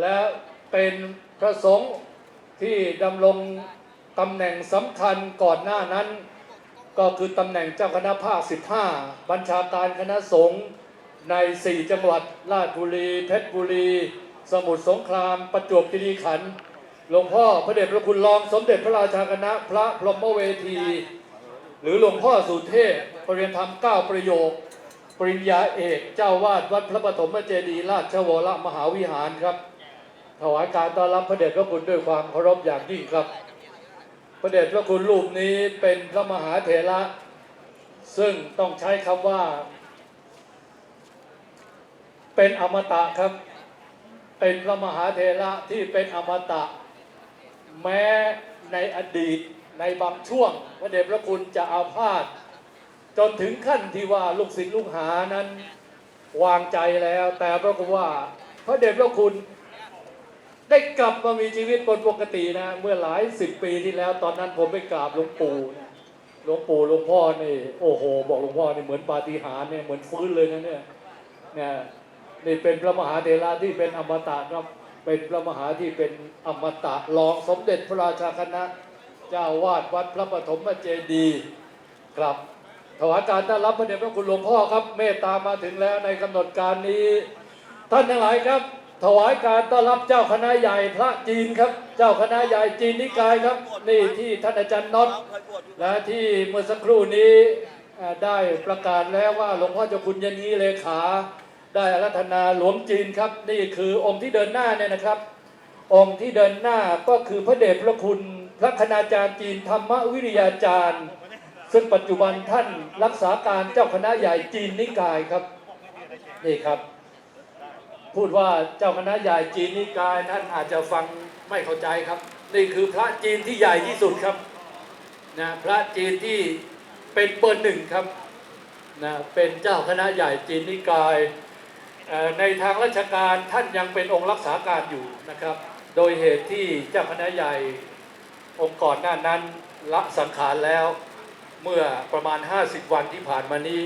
และเป็นพระสงฆ์ที่ดำรงตำแหน่งสำคัญก่อนหน้านั้น ก็คือตำแหน่งเจ้าคณะภาค 15 บัญชาการคณะสงฆ์ใน 4 จังหวัดราชบุรี เพชรบุรี สมุทรสงคราม ประจวบคีรีขันธ์หลวงพ่อพระเดชพระคุณรองสมเด็จพระราชาคณะพระพรหมเวที หรือหลวงพ่อสุเทพปริยนธรรม9ประโยค ปริญญาเอกเจ้าวาดวัดพระปฐมเจดีย์ราชวรมหาวิหารครับ ถวายการต้อนรับพระเดชพระคุณด้วยความเคารพอย่างยิ่งครับ พระเดชพระคุณรูปนี้เป็นพระมหาเถระ ซึ่งต้องใช้คำว่า เป็นอมตะครับ เป็นพระมหาเถระที่เป็นอมตะ แม้ในอดีตในบางช่วง พระเดชพระคุณจะอาพาธจนถึงขั้นที่ว่าลูกศิษย์ลูกหานั้นวางใจแล้ว แต่ปรากฏว่าพระเดชพระคุณ ได้กลับมามีชีวิตบนปกตินะ เมื่อหลายสิบปีที่แล้ว ตอนนั้นผมไปกราบหลวงปู่นะหลวงปู่หลวงพ่อนี่โอ้โห บอกหลวงพ่อนี่เหมือนปาฏิหาริย์เนี่ยเหมือนฟื้นเลยนะเนี่ยเนี่ยนี่เป็นพระมหาเถระที่เป็นอมตะครับเป็นพระมหาที่เป็นอมตะรองสมเด็จพระราชาคณะ เจ้าวาดวัดพระปฐมเจดีย์ครับถวายการต้อนรับพระเดชพระคุณหลวงพ่อครับ เมตตามาถึงแล้วในกำหนดการนี้ ท่านทั้งหลายครับ ถวายการต้อนรับเจ้าคณะใหญ่พระจีนครับ เจ้าคณะใหญ่จีนนิกายครับ นี่ที่ท่านอาจารย์น็อตและที่เมื่อสักครู่นี้ได้ประกาศแล้วว่าหลวงพ่อเจ้าคุณยันนี้เลขา ได้อารัธนาหลวงจีนครับ นี่คือองค์ที่เดินหน้าเนี่ยนะครับ องค์ที่เดินหน้าก็คือพระเดชพระคุณพระคณาจารย์จีนธรรมวิริยาจารย์ ซึ่งปัจจุบันท่านรักษาการเจ้าคณะใหญ่จีนนิกายครับนี่ครับ พูดว่าเจ้าคณะใหญ่จีนนิกายท่านอาจจะฟังไม่เข้าใจครับ นี่คือพระจีนที่ใหญ่ที่สุดครับนะพระจีนที่เป็นเบอร์หนึ่งครับนะเป็นเจ้าคณะใหญ่จีนนิกายในทางราชการท่านยังเป็นองค์รักษาการอยู่นะครับ โดยเหตุที่เจ้าคณะใหญ่องค์ก่อนหน้านั้นละสังขารแล้วเมื่อประมาณ 50 วันที่ผ่านมานี้